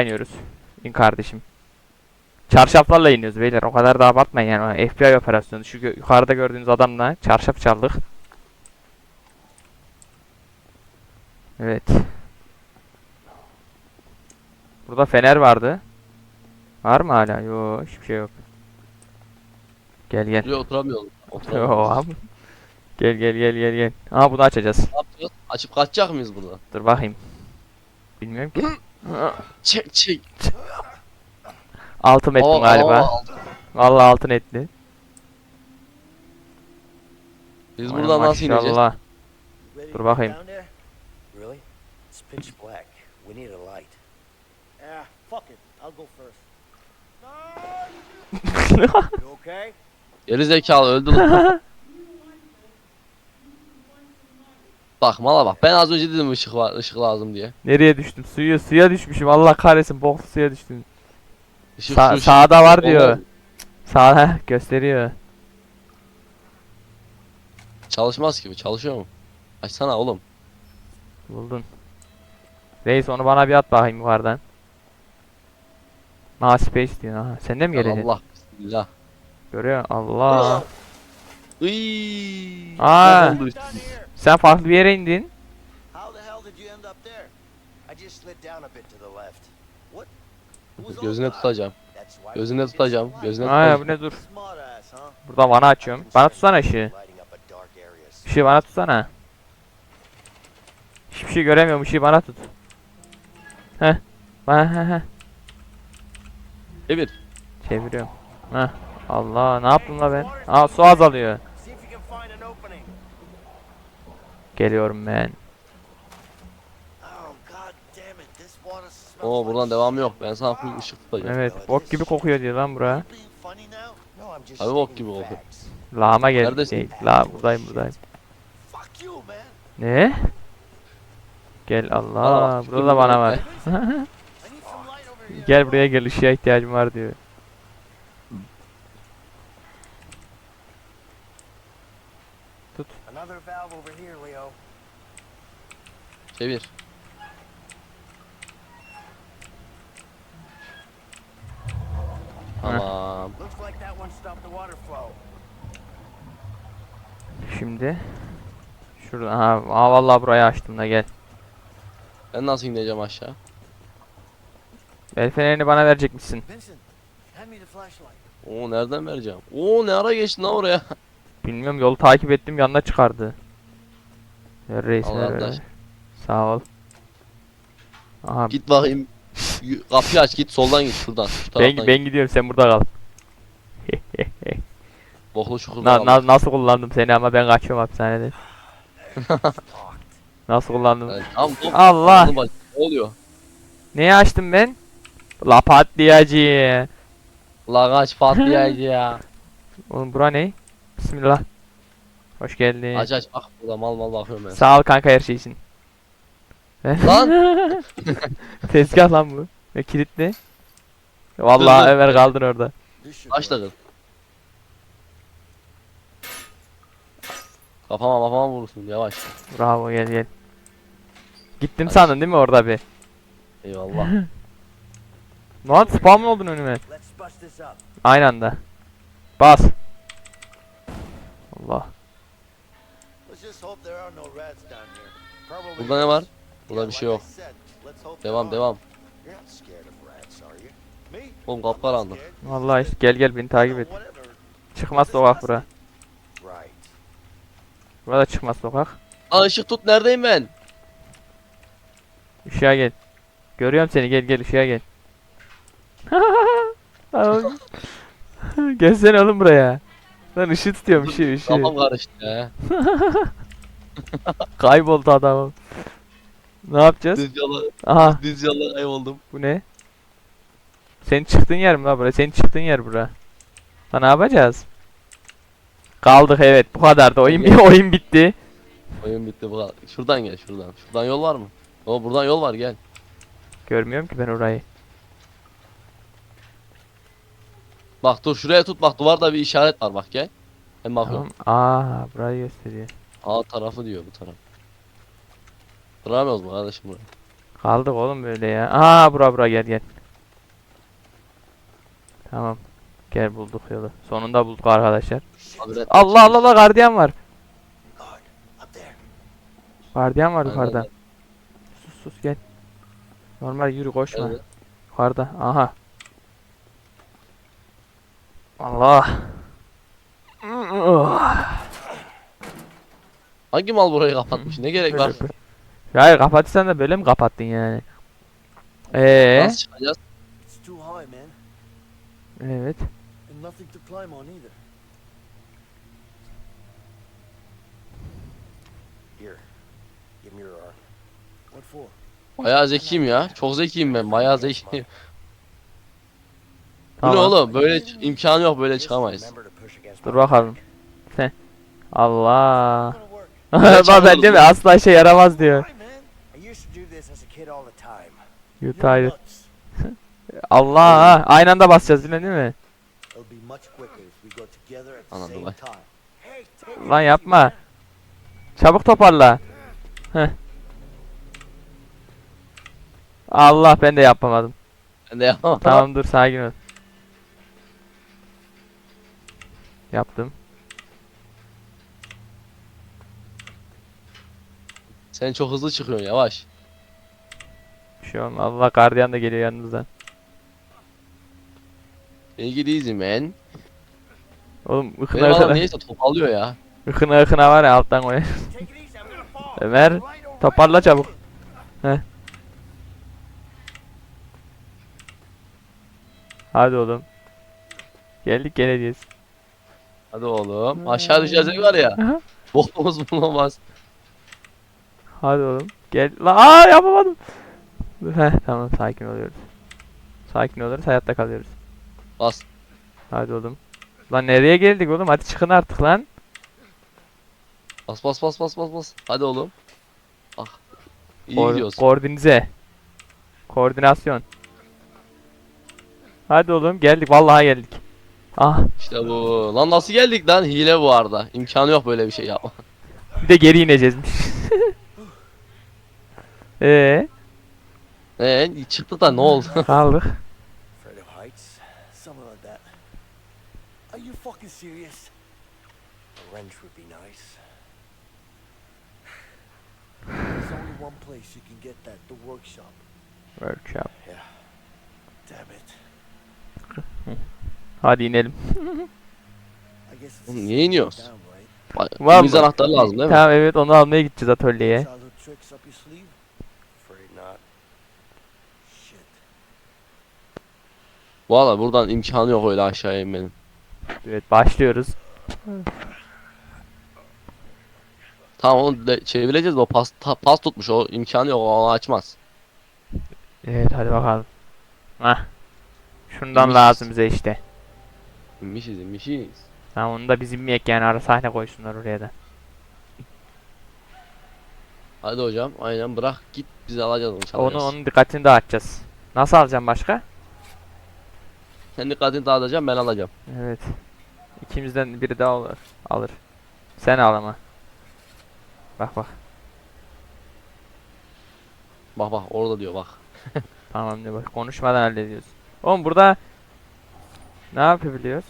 iniyoruz. İn kardeşim. Çarşaflarla iniyoruz beyler. O kadar da abartmayın yani. FBI operasyonu. Şu yukarıda gördüğünüz adamla çarşaf çaldık. Evet. Burada fener vardı. Var mı hala? Yo, hiçbir şey yok. Gel gel. Buraya oturamıyorum. Yo Oturamıyorum. abi. Gel gel gel gel gel. Aa bunu açacağız. Ne yapacağız? Açıp kaçacak mıyız burada? Dur bakayım. Bilmiyorum ki. Çek çek. Altın ettim galiba. aa, Vallahi altın etli. Biz Ay buradan nasıl ineceğiz? maşallah. Ready Dur bakayım. down there? Really? It's pitch black. We need a light. Yeah, fuck it. I'll go first. You okay? Geri zekalı öldü lan. bak mala bak ben az önce dedim ışık var ışık lazım diye. Nereye düştüm? Suya suya düşmüşüm. Allah kahretsin boklu suya düştüm. Işık Sa- ışık. sağda var diyor. Oğlum, Sağda gösteriyor. Çalışmaz gibi çalışıyor mu? Açsana oğlum. Buldun. Reis onu bana bir at bakayım yukarıdan. Ha space diyor. Aha. Sen de mi Ya geleceksin? Allah bismillah. Görüyor musun? Allah. Iiii. Aa. Ne oldu? Sen farklı bir yere indin. How the hell did you end up there? I just slid down a bit to the left. What? Who was all Gözüne tutacağım. Gözüne tutacağım. Gözüne Aa tutacağım. bu ne dur. Burada vana açıyorum. Bana tutsana ışığı. Işığı bana tutsana. Hiçbir şey göremiyorum. Işığı bana tut. Heh. Bana heh heh. Evet. Çeviriyorum. Heh. Allah ne yaptım la ben? Aa su azalıyor. See if you can find an opening. Geliyorum ben. Oo buradan devamı yok. Ben sana full ışık tutacağım. Evet bok gibi kokuyor diyor lan bura. Abi bok gibi kokuyor. Lağıma geldi. Neredesin? Şey, la buradayım buradayım. Ne? Gel Allah. Aa, burada da bana var. Gel buraya gel ışığa ihtiyacım var diyor. Another valve over here, Leo. Çevir. Tamam. Looks like that one stopped the water flow. Şimdi. Şurada. Ha, aa vallahi burayı açtım da gel. Ben nasıl ineceğim aşağı? El fenerini bana verecek misin? Vincent, hand me the flashlight. Oo nereden vereceğim? Oo ne ara geçtin lan oraya? Bilmiyorum yolu takip ettim yanına çıkardı. Ver reis Al ver, ver, arkadaş. ver. Sağ ol. Aha Git bakayım. Kapıyı aç git soldan git şuradan. Şu ben, ben gidiyorum sen burada kal. Boklu çukurda Na, na- nasıl kullandım seni ama ben kaçıyorum hapishaneden. nasıl kullandım? Dur. Allah! Ne oluyor? Neyi açtım ben? La patlayacı. La kaç patlayıcı ya. Oğlum bura ne? Bismillah. Hoş geldin. Aç aç bak burada mal mal bakıyorum ben. Sağ ol kanka her şey için. Lan! Tezgah lan bu. Ve kilitli. Vallahi Dur, dur. Ömer kaldın orada. Work. kız. Kafama kafama vurursun yavaş. Bravo gel gel. Gittim Aç. sandın değil mi orada bir? Eyvallah. Lan spam mı oldun önüme? Let's bust this up. Aynı anda. Bas. Burada ne var? Burada bir şey yok. Devam devam. Oğlum scared. Vallahi işte gel gel beni takip et. Çıkmaz sokak bura. Burada çıkmaz sokak. Lan ışık tut neredeyim ben? Işığa gel. Görüyorum seni gel gel ışığa gel. Gelsene oğlum buraya. Lan ışığı tutuyorum ışığı ışığı. Kafam karıştı ya. Kayboldu adamım. Ne yapacağız? Düz yola, Aha düz yola kayboldum. bu ne? Senin çıktığın yer mi la bura? Senin çıktığın yer bura. Ha ne yapacağız? Kaldık evet bu kadar da oyun oyun bitti. Oyun bitti bu kadar. Şuradan gel şuradan. Şuradan yol var mı? O buradan yol var gel. Görmüyorum ki ben orayı. Bak dur şuraya tut bak duvarda bir işaret var bak gel. Hem bakıyorum. Tamam. Aa burayı gösteriyor. A tarafı diyor bu taraf. Duramıyoruz mu kardeşim buraya? Kaldık oğlum böyle ya. Aa bura bura gel gel. Tamam. Gel bulduk yolu. Sonunda bulduk arkadaşlar. Habire- Allah Allah Allah gardiyan var. Gardiyan var Aynen, yukarıda. Sus sus gel. Normal yürü koşma. Evet. Yukarıda. Aha. Allah. Hangi mal burayı kapatmış? Ne gerek var? Ya kapatırsan da böyle mi kapattın yani? Ee, Nasıl çıkacağız? Evet. Bayağı zekiyim ya. Çok zekiyim ben. Bayağı zekiyim. Bu ne Tamam. oğlum? Böyle imkanı yok böyle çıkamayız. Dur bakalım. Allah. Ben değil mi? Asla işe yaramaz diyor. You You're tired. Allah. Aynı anda basacağız yine değil mi? Anladım lan. yapma. Çabuk toparla. Heh. Allah ben de yapamadım. Ben de yapamam. Tamam dur sakin ol. Yaptım. Sen çok hızlı çıkıyorsun yavaş. Bir şey olmaz. Allah gardiyan da geliyor yanımızdan. Take it easy man. Oğlum ıkına Benim adam ıkına, neyse topallıyor ya. ıkına ıkına var ya alttan koy. Ömer toparla çabuk. Heh. Hadi oğlum. Geldik geleceğiz. Hadi oğlum. Aşağı düşersek var ya. Aha. Bokumuz bulamaz. Hadi oğlum. Gel. Lan aa yapamadım. Heh tamam sakin oluyoruz. Sakin oluyoruz hayatta kalıyoruz. Bas. Hadi oğlum. Lan nereye geldik oğlum? Hadi çıkın artık lan. Bas bas bas bas bas bas. Hadi oğlum. Ah. İyi Ko- gidiyoruz. Koordinize. Koordinasyon. Hadi oğlum geldik vallahi geldik. Ah İşte bu. Lan nasıl geldik lan? Hile bu arada. İmkanı yok böyle bir şey yapma. bir de geri ineceğizmiş. Eee Ee çıktı da ne oldu? kaldık. Afraid of heights? Something like that. Are you fucking serious? A wrench would be nice. There's only one place you can get that, the workshop. Workshop. Damn it. Hadi inelim. I guess it's Oğlum niye iniyoruz? down, right? Bak, Var İmiz mı? anahtarı lazım değil mi? Tamam evet onu almaya gideceğiz atölyeye. Childhood tricks up your sleeve? Valla buradan imkanı yok öyle aşağıya inmenin. Evet başlıyoruz. Tamam onu de- çevireceğiz o pas, ta- pas tutmuş o imkanı yok o onu açmaz. Evet hadi bakalım. Hah. Şundan İnmişiz. lazım bize işte. İnmişiz inmişiz. Tamam onu da bizim yek yani ara sahne koysunlar oraya da. Hadi hocam aynen bırak git biz alacağız onu Onu çalacağız. onun dikkatini dağıtacağız. Nasıl alacağım başka? Sen dikkatini dağıtacağım ben alacağım. Evet. İkimizden biri daha alır. Alır. Sen al ama. Bak bak. Bak bak orada diyor bak. Tamam ne bak. Konuşmadan hallediyoruz. Oğlum burada ne yapabiliyoruz?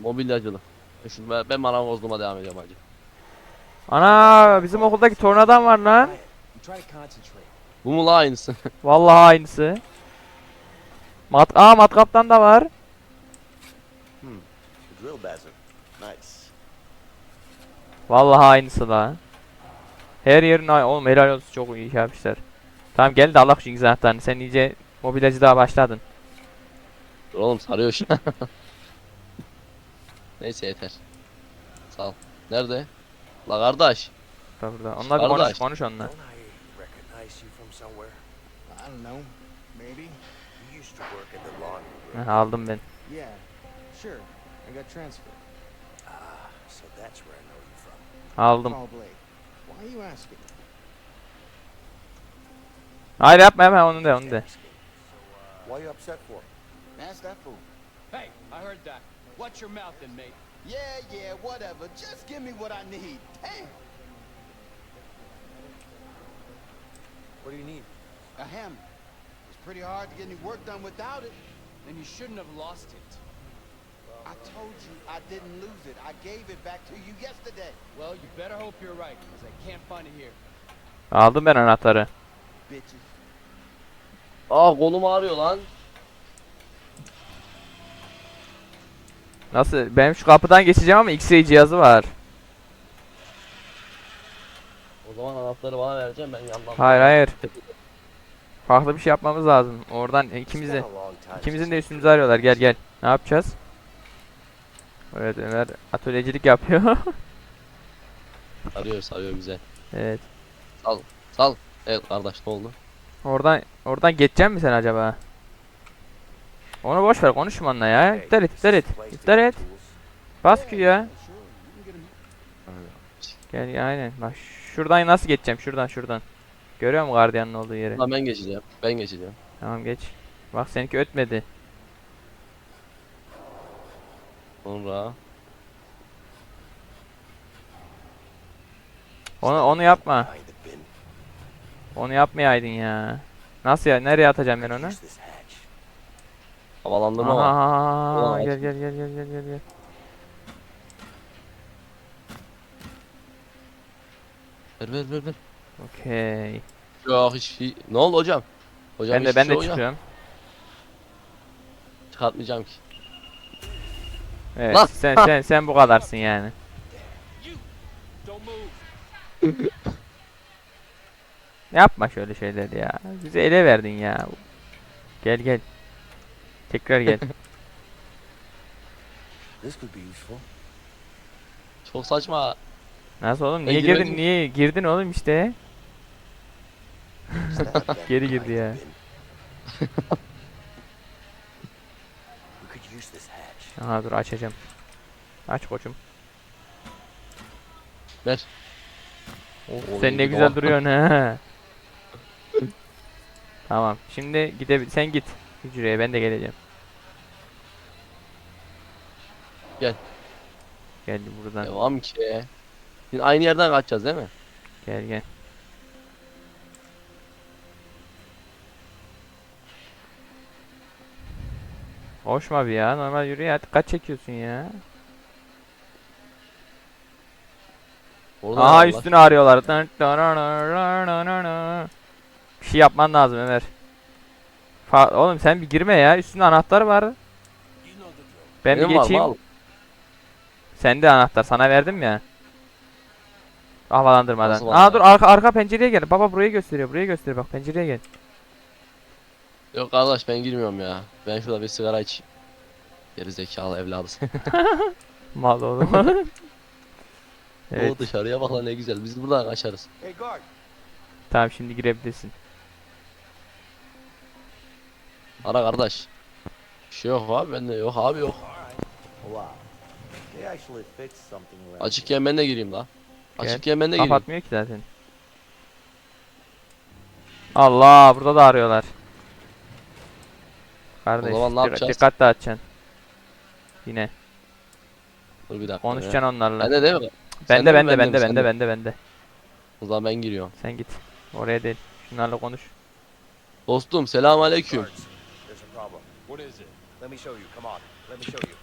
Mobilyacılık. E Şu, ben, ben maranozluğuma devam ediyorum hacı. Ana bizim okuldaki tornadan var lan. Bu mu la aynısı? Vallahi aynısı. Mat Aa matkaptan da var. The drill bezel. Nice. Vallahi aynısı la. Her yerin ay oğlum helal olsun çok iyi yapmışlar. Tamam gel de Allah şu anahtarını. Sen iyice mobilyacı daha başladın. Dur oğlum sarıyor şu. Neyse yeter. Sağ ol. Nerede? La kardeş. Burada burada. Onunla bir konuş konuş onunla. I don't know. Laundry room. Heh, aldım ben. Yeah. Sure. I got transferred. Ah, so that's where I know you from. Aldım. Probably. Why are you asking? Hayır yapma yapma onu de onu de. Asking. Why you upset for? Ask that fool. Hey, I heard that. Watch your mouth then, mate. Yeah, yeah, whatever. Just give me what I need. Damn. What do you need? A hammer. It's pretty hard to get any work done without it. Then you shouldn't have lost it. I told you I didn't lose it. I gave it back to you yesterday. Well, you better hope you're right, because I can't find it here. Aldım ben anahtarı. Bitches. Aa kolum ağrıyor lan. Nasıl? Benim şu kapıdan geçeceğim ama X-ray cihazı var. O zaman anahtarı bana vereceğim ben yandan. Hayır hayır. Farklı bir şey yapmamız lazım. Oradan ikimiz de ikimizin de üstümüzü arıyorlar. Gel gel. Ne yapacağız? Evet Ömer atölyecilik yapıyor. Arıyor sarıyor bize. evet. Sal. Evet kardeş ne oldu? Oradan oradan geçecek misin sen acaba? Onu boş ver konuşma onunla ya. İptal et iptal et. İptal et. Bas Q ya. Gel ya, aynen. Bak şuradan nasıl geçeceğim? Şuradan şuradan. Görüyor musun gardiyanın olduğu yeri? Lan ben geçeceğim. Ben geçeceğim. Tamam geç. Bak seninki ötmedi. Sonra. Onu onu yapma. Onu yapmayaydın ya. Nasıl ya? Nereye atacağım ben onu? Havalandırma var. Aha, Ulan gel gel gel gel gel gel gel. Ver ver ver ver. Okey. Yok hiç. Ne oldu hocam? Hocam Ben de ben şey de çıkıyorum. Çıkartmayacağım ki. Evet Lan! sen sen sen bu kadarsın yani. Yapma şöyle şeyler ya. Bizi ele verdin ya. Gel gel. Tekrar gel. This could be useful. Çok saçma. Nasıl oğlum? Ben Niye girdin? giremedim. Niye girdin oğlum işte? Geri girdi ya. Aha dur açacağım. Aç koçum. Ver. Oo, sen ne güzel duruyorsun ha. tamam. Şimdi gidebil sen git hücreye ben de geleceğim. Gel. Gel buradan. Devam ki. Şimdi aynı yerden kaçacağız değil mi? Gel gel. Hoşma bir ya. Normal yürü ya. Kaç çekiyorsun ya? Orada Aha var? üstünü arıyorlar. Bir şey yapman lazım Ömer. Fa Oğlum sen bir girme ya. Üstünde anahtar var. Ben bir Benim var, geçeyim. mal. Sende anahtar. Sana verdim ya. Havalandırmadan. Var Aa dur arka arka pencereye gel. Baba burayı gösteriyor. Burayı gösteriyor. Bak pencereye gel. Yok kardeş ben girmiyorum ya. Ben şurada bir sigara içeyim. Geri zekalı evladı. Mal oğlum. evet. O dışarıya bak lan ne güzel. Biz buradan kaçarız. Hey guard, Tamam şimdi girebilirsin. Ara kardeş. Bir şey yok abi bende yok abi yok. Açıkken ben de gireyim la. Açıkken ben de gireyim. Kapatmıyor ki zaten. Allah burada da arıyorlar. Kardeş zaman ne yapacağız? dikkat dağıtacaksın. Yine Dur bir dakika. ya. konuşacaksın onlarla. Bende değil mi? Bende bende bende bende bende bende. O zaman ben giriyorum. Sen git. Oraya değil. Şunlarla konuş. Dostum selam aleyküm. Guards, there's a problem. What is it? Let me show you. Come on. Let me show you.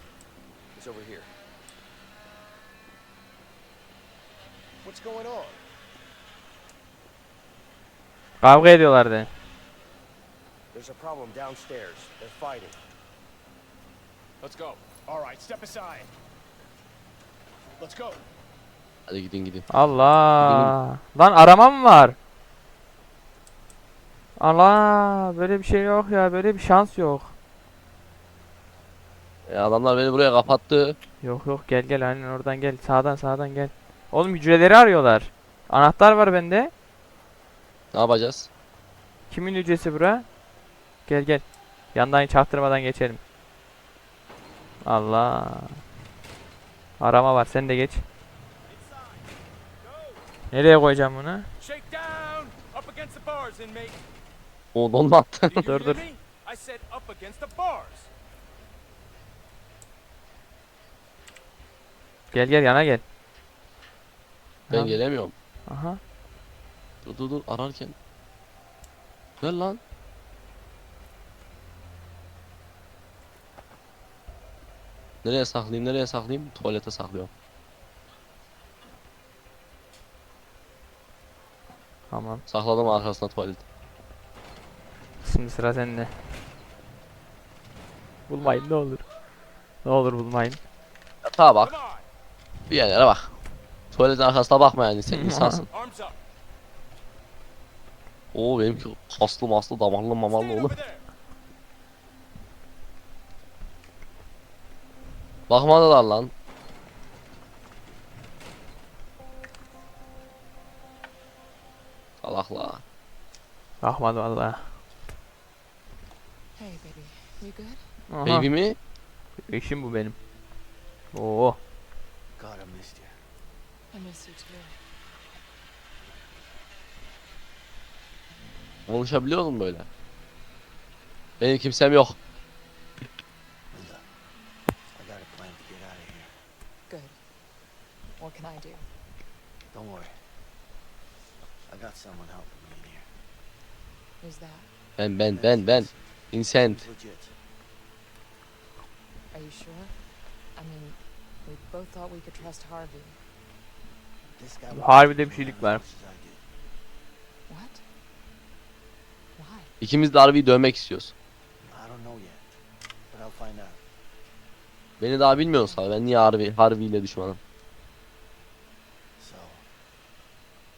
It's over here. What's going on? Kavga ediyorlardı. There's a problem downstairs. They're fighting. Let's go. All right, step aside. Let's go. Hadi gidin gidin. Allah. Lan arama mı var? Allah böyle bir şey yok ya. Böyle bir şans yok. E, adamlar beni buraya kapattı. Yok yok gel gel aynen oradan gel. Sağdan sağdan gel. Oğlum hücreleri arıyorlar. Anahtar var bende. Ne yapacağız? Kimin hücresi bura? Gel gel. Yandan çaktırmadan geçelim. Allah. Arama var. Sen de geç. Nereye koyacağım bunu? O donma attı. Dur, dur. Gel gel yana gel. ben Aha, gelemiyorum. Aha. Dur dur dur ararken. Ver lan. Nereye saklayayım nereye saklayayım? Tuvalete saklıyorum. Tamam. Sakladım arkasına tuvalet. Şimdi sıra sende. Bulmayın ne olur. Ne olur bulmayın. Yatağa bak. Bir yerlere bak. Tuvaletin arkasına bakma yani sen insansın. Oo benimki kaslı maslı damarlı mamarlı oğlum. over there. Bakmadılar lan. Salakla. Bakmadı valla. Hey, baby. You good? Aha. Baby mi? Eşim bu benim. Oo. God, I missed you. I miss you too. Konuşabiliyor musun böyle? Benim kimsem yok. Linda, I got a plan to get out of here. Good. What can I do? Don't worry. I got someone helping me in here. Who's that? Ben ben ben ben. Vincent. Legit. Are you sure? I mean, we both thought we could trust Harvey. This guy Harbide bir şeylik var. What? Why? İkimiz de Harvey'i dövmek istiyoruz. I don't know yet, but I'll find out. Beni daha bilmiyorsun sana. Ben niye Harvey, Harvey ile düşmanım?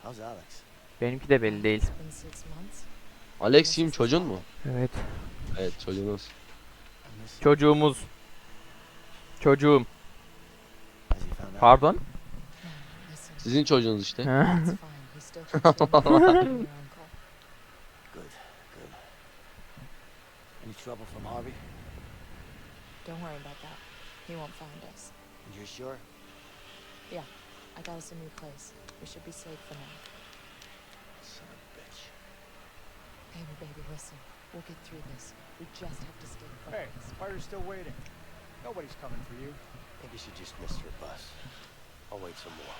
How's Alex? Benimki de belli değil. Alex kim çocuğun mu? Evet. Evet çocuğunuz. Çocuğumuz. Çocuğum. Pardon. Sizin çocuğunuz işte. Any trouble from Harvey? Don't worry about that. He won't find us. You're sure? I got us a new place. We should be safe for now. Son of a bitch. Baby, baby, listen. We'll get through this. We just have to stay Hey, focused. why are you still waiting? Nobody's coming for you. I think she just missed her bus. I'll wait some more.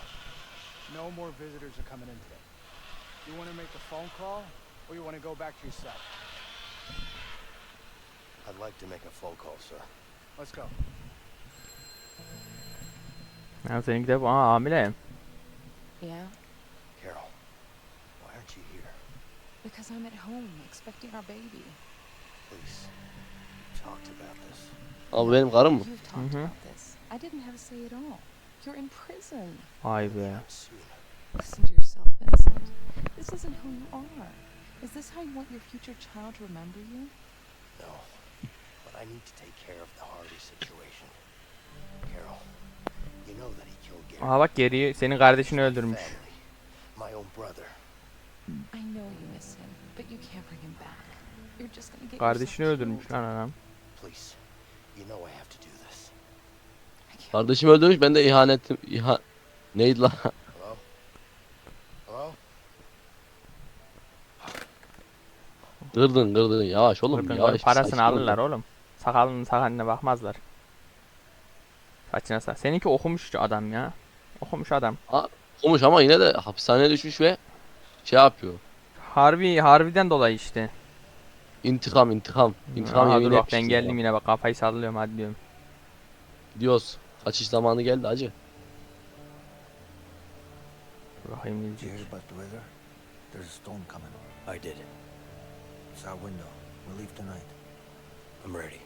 No more visitors are coming in today. You want to make a phone call, or you want to go back to your cell? I'd like to make a phone call, sir. Let's go. I seninki de bu. Aa hamile. Yeah? Carol, why aren't you here? Because I'm at home expecting our baby. Please, talked about this. Ama bu benim karım mı? You've talked Mhm. about this. I didn't have a say at all. You're in prison. Vay be. Out soon. Listen to yourself, Vincent. This isn't who you are. Is this how you want your future child to remember you? No, but I need to take care of the Harvey situation. Carol, Aha bak geriye senin kardeşini öldürmüş. Family, my own brother. I know you miss him, but you can't bring him back. You're just gonna get Kardeşini öldürmüş killed. lan anam. Please, you know I have to do this. I can't Kardeşim öldürmüş ben de ihanetim. İha... Neydi lan? Hello? Hello? Kırdın kırdın yavaş oğlum Kırdın yavaş. parasını alırlar oğlum. Sakalının sakaline bakmazlar. Saçına sak. Seninki okumuş adam ya. Okumuş adam. Olmuş ama yine de hapishaneye düşmüş ve şey yapıyor. Harbi harbiden dolayı işte. İntikam intikam. İntikam Aa, yemin dur bak ben ya. geldim yine bak kafayı sallıyorum hadi diyorum. Gidiyoruz. Kaçış zamanı geldi acı. Dur bakayım Did you gelecek. hear about the weather? There's a storm coming. I did. It's our window. We'll leave tonight. I'm ready.